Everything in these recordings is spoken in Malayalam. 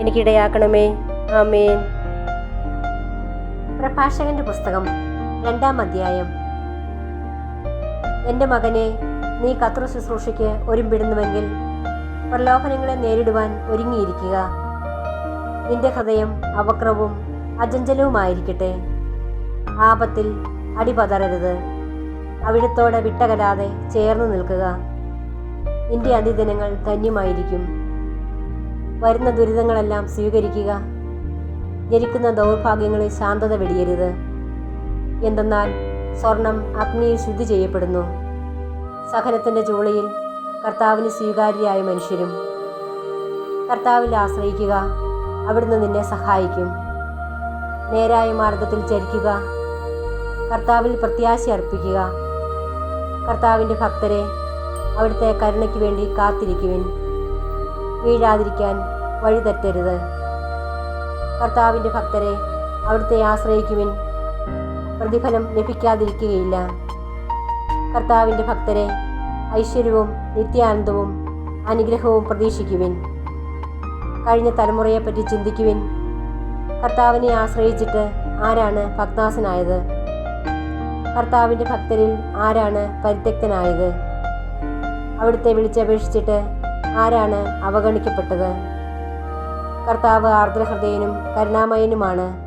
എനിക്കിടയാക്കണമേ. ആമേൻ. പ്രഭാഷകന്റെ പുസ്തകം രണ്ടാം അധ്യായം. എന്റെ മകനെ നീ കത്ര ശുശ്രൂഷയ്ക്ക് ഒരുമ്പിടുന്നുവെങ്കിൽ പ്രലോഭനങ്ങളെ നേരിടുവാൻ ഒരുങ്ങിയിരിക്കുക. നിന്റെ ഹൃദയം അവക്രവും അജഞ്ചലവുമായിരിക്കട്ടെ ആപത്തിൽ അടിപതറരുത് അവിടത്തോടെ വിട്ടകലാതെ ചേർന്ന് നിൽക്കുക. നിന്റെ അതിദിനങ്ങൾ ധന്യമായിരിക്കും. വരുന്ന ദുരിതങ്ങളെല്ലാം സ്വീകരിക്കുക. ജനിക്കുന്ന ദൗർഭാഗ്യങ്ങളിൽ ശാന്തത വെടിയരുത്. എന്തെന്നാൽ സ്വർണം അഗ്നിയിൽ ശുദ്ധി ചെയ്യപ്പെടുന്നു. സഹനത്തിന്റെ ചൂളയിൽ കർത്താവിന് സ്വീകാര്യയായ മനുഷ്യരും. കർത്താവിൽ ആശ്രയിക്കുക അവിടുന്ന് നിന്നെ സഹായിക്കും. നേരായ മാർഗത്തിൽ ചരിക്കുക കർത്താവിൽ പ്രത്യാശ അർപ്പിക്കുക. കർത്താവിന്റെ ഭക്തരെ അവിടുത്തെ കരുണയ്ക്ക് വേണ്ടി കാത്തിരിക്കുവിൻ. വീഴാതിരിക്കാൻ വഴിതെറ്റരുത് കർത്താവിന്റെ ഭക്തരെ അവിടുത്തെ ആശ്രയിക്കുവിൻ. പ്രതിഫലം ലഭിക്കാതിരിക്കുകയില്ല. കർത്താവിന്റെ ഭക്തരെ ഐശ്വര്യവും നിത്യാനന്ദവും അനുഗ്രഹവും പ്രതീക്ഷിക്കുവിൻ. കഴിഞ്ഞ തലമുറയെപ്പറ്റി ചിന്തിക്കുവിൻ. കർത്താവിനെ ആശ്രയിച്ചിട്ട് ആരാണ് ഭക്താസനായത്? കർത്താവിന്റെ ഭക്തരിൽ ആരാണ് പരിത്യക്തനായത്? അവിടുത്തെ വിളിച്ചപേക്ഷിച്ചിട്ട് ആരാണ് അവഗണിക്കപ്പെട്ടത്? കർത്താവ് ആർദ്രഹൃദയനും കരുണാമയനുമാണ്.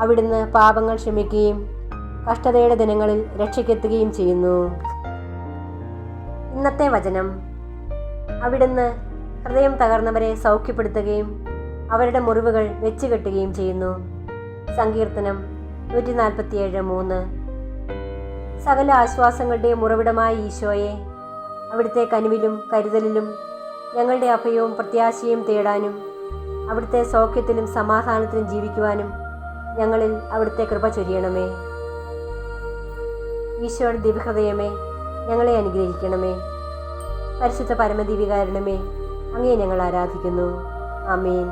അവിടുന്ന് പാപങ്ങൾ ക്ഷമിക്കുകയും കഷ്ടതയുടെ ദിനങ്ങളിൽ രക്ഷയ്ക്കെത്തുകയും ചെയ്യുന്നു. ഇന്നത്തെ വചനം. അവിടുന്ന് ഹൃദയം തകർന്നവരെ സൗഖ്യപ്പെടുത്തുകയും അവരുടെ മുറിവുകൾ വെച്ചുകെട്ടുകയും ചെയ്യുന്നു. സങ്കീർത്തനം നൂറ്റി നാൽപ്പത്തിയേഴ് മൂന്ന്. സകല ആശ്വാസങ്ങളുടെയും ഉറവിടമായ ഈശോയെ അവിടുത്തെ കനിവിലും കരുതലിലും ഞങ്ങളുടെ അഭയവും പ്രത്യാശയും തേടാനും അവിടുത്തെ സൗഖ്യത്തിലും സമാധാനത്തിലും ജീവിക്കുവാനും ഞങ്ങളിൽ അവിടുത്തെ കൃപ ചൊരിയണമേ. ഈശോയുടെ ദിവ്യഹൃദയമേ ഞങ്ങളെ അനുഗ്രഹിക്കണമേ. പരിശുദ്ധ പരമദീപികാരണമേ അങ്ങേ ഞങ്ങൾ ആരാധിക്കുന്നു. ആമേൻ.